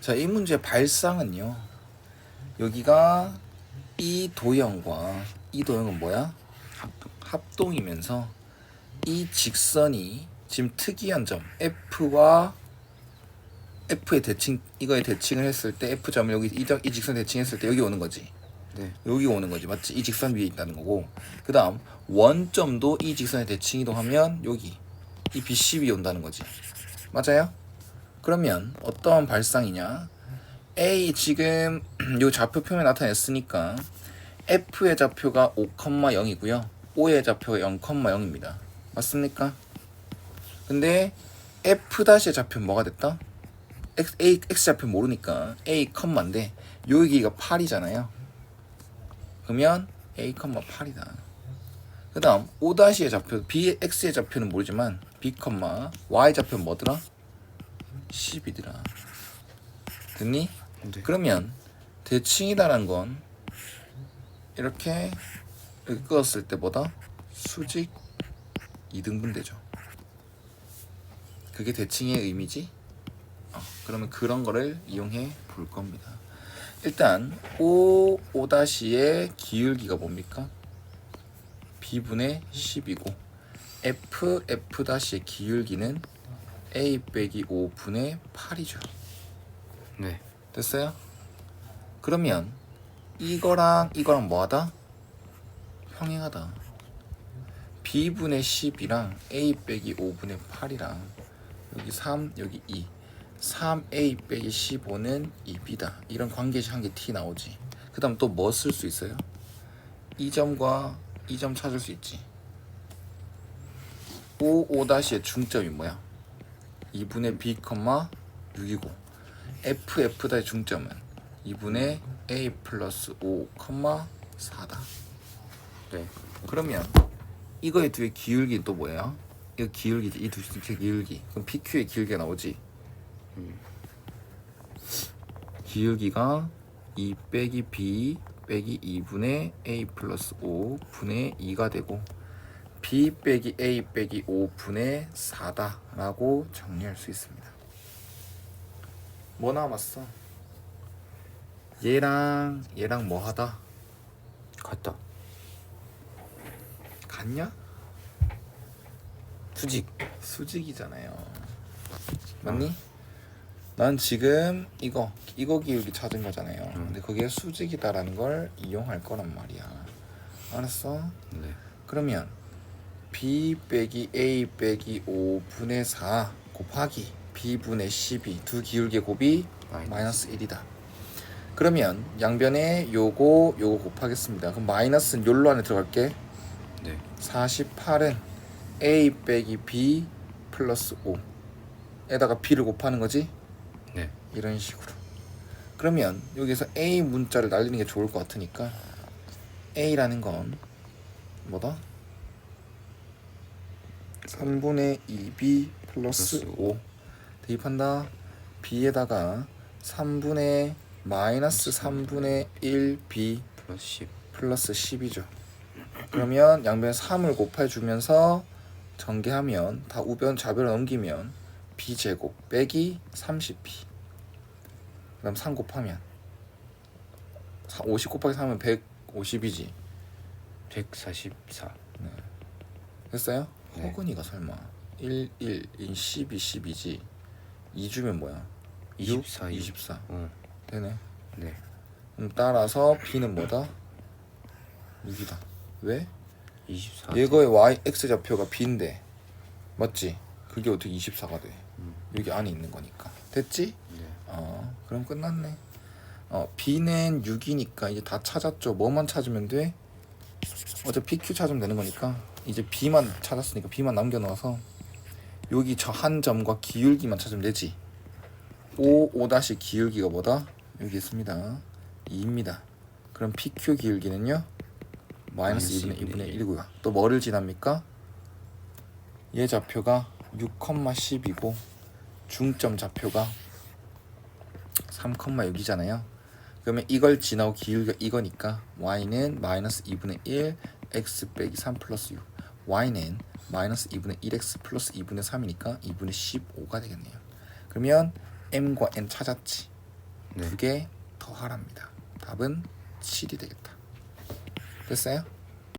자, 이 문제의 발상은요. 여기가 이 도형과 이 도형은 뭐야? 합동. 합동 이면서 이 직선이 지금 특이한 점 F와 F의 대칭 이거의 대칭을 했을 때 F 점을 여기 이, 점- 이 직선 대칭했을 때 여기 오는 거지. 네. 여기 오는 거지 맞지? 이 직선 위에 있다는 거고 그 다음 원점도 이 직선의 대칭 이동하면 여기 이 BCB 온다는 거지 맞아요? 그러면 어떠한 발상이냐 A 지금 요 좌표 표면 나타냈으니까 F의 좌표가 5,0이고요 O의 좌표가 0,0입니다 맞습니까? 근데 F'의 좌표는 뭐가 됐다? X, A, X 좌표 모르니까 A, 인데 여기가 8이잖아요 그러면 a, 8이다. 그 다음 O-의 좌표 B, X의 좌표는 모르지만 B, Y 좌표는 뭐더라? 10이더라. 됐니? 네. 그러면 대칭이다라는 건 이렇게 이렇게 끄었을 때 뭐다? 수직 2등분 되죠. 그게 대칭의 의미지? 어, 그러면 그런 거를 이용해 볼 겁니다. 일단 O O-의 기울기가 뭡니까? B분의 10이고 F F-의 기울기는 A 빼기 5분의 8이죠. 네. 됐어요? 그러면 이거랑 이거랑 뭐하다? 평행하다. B분의 10이랑 A 빼기 5분의 8이랑 여기 3 여기 2 3A 빼기 15는 2B다 이런 관계식 한개 T 나오지 그 다음 또 뭐 쓸 수 있어요? 이 점과 이 점 찾을 수 있지 O, O-의 중점이 뭐야? 2분의 B, 6이고 F, F의 중점은 2분의 A 플러스 5, 4다 네. 그러면 이거의 뒤에 기울기 또 뭐예요? 이거 기울기지 이두 숫자 기울기 그럼 PQ의 기울기가 나오지 기울기가 2 빼기 B 빼기 2분의 A 플러스 5 분의 2가 되고 B 빼기 A 빼기 5 분의 4다 라고 정리할 수 있습니다 뭐 남았어? 얘랑 얘랑 뭐 하다? 같다. 같냐? 수직. 수직이잖아요. 맞니? 난 지금 이거 이거 기울기 찾은 거잖아요. 근데 그게 수직이다라는 걸 이용할 거란 말이야. 알았어? 네. 그러면 b 빼기 a 빼기 5분의 4 곱하기 b분의 12 두 기울기의 곱이 마이너스. 마이너스 1이다. 그러면 양변에 요거 요거 곱하겠습니다. 그럼 마이너스는 요로 안에 들어갈게. 네. 48은 a 빼기 b 플러스 5에다가 b를 곱하는 거지 네. 이런 식으로 그러면 여기서 a 문자를 날리는 게 좋을 것 같으니까 a라는 건 뭐다? 3분의 2b 플러스 플러스 5 대입한다 b에다가 3분의 마이너스 3분의 1b 플러스 10. 플러스 10이죠. 그러면 양변 3을 곱해주면서 전개하면 다 우변 좌변을 넘기면 b제곱 빼기 30b 그다음 3 곱하면 50 곱하기 3은 150이지 144. 됐어요? 네. 허근이가 설마 1, 1, 인 12, 10이지 2주면 뭐야? 6, 24, 24 어. 되네 네. 그럼 따라서 b는 뭐다? 6이다 왜? 24. 얘거의 y x 좌표가 b인데 맞지? 그게 어떻게 24가 돼? 음. 여기 안에 있는 거니까 됐지? 네. 어 그럼 끝났네. 어 b는 6이니까 이제 다 찾았죠. 뭐만 찾으면 돼? 어차피 pq 찾으면 되는 거니까 이제 b만 찾았으니까 b만 남겨놓아서 여기 저 한 점과 기울기만 찾으면 되지. 5 5 다시 기울기가 뭐다? 여기 있습니다. 2입니다. 그럼 pq 기울기는요? 마이너스 마이너스 2분의 1분의 1분의 1이고요. 또 뭐를 지납니까? 얘 좌표가 6,10이고 중점 좌표가 3,6이잖아요. 그러면 이걸 지나고 기울기가 이거니까 y는 마이너스 2분의 1 x 빼기 3 플러스 6 y는 마이너스 2분의 1x 플러스 2분의 3이니까 2분의 15가 되겠네요. 그러면 m과 n 찾았지. 네. 두개 더 하랍니다. 답은 7이 되겠다. 됐어요?